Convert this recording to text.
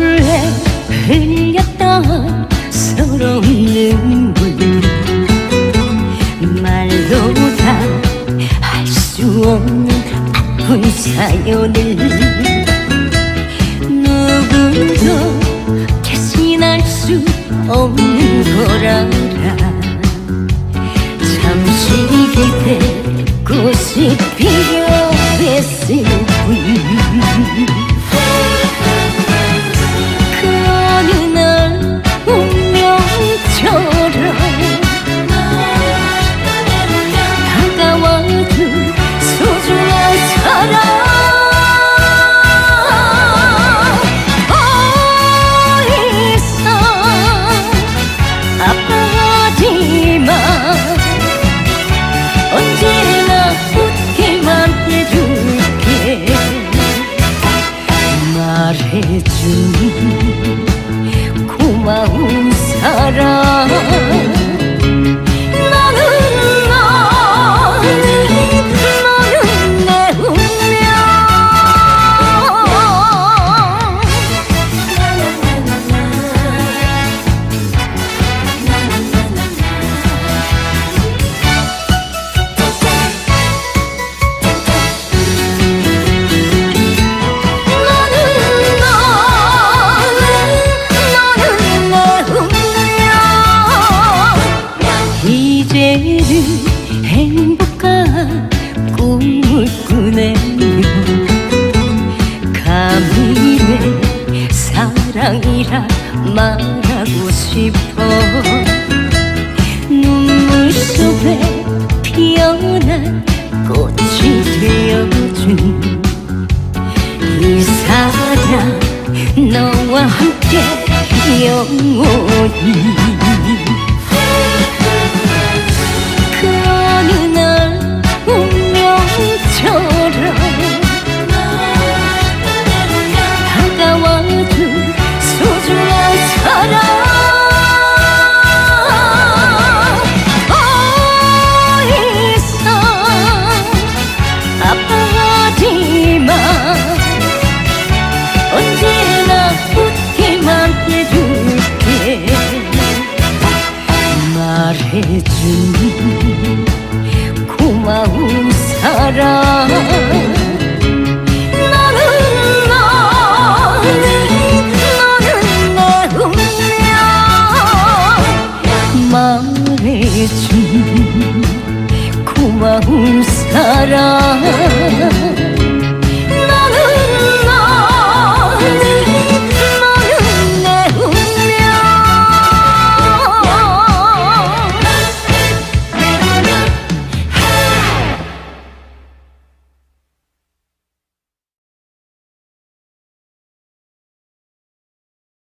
술에 흘렸던 서러운 눈물. 말로 다 할 수 없는 아픈 사연을 누구도 대신할 수 없는 거라라 잠시 기대고 싶이 옆에 슬픈 사 사랑이라 말하고 싶어. 눈물 속에 피어난 꽃이 되어준 이 사랑 너와 함께 영원히 해준 고마운 사람 나는 너는 너는 내 운명. 말해준 고마운 사람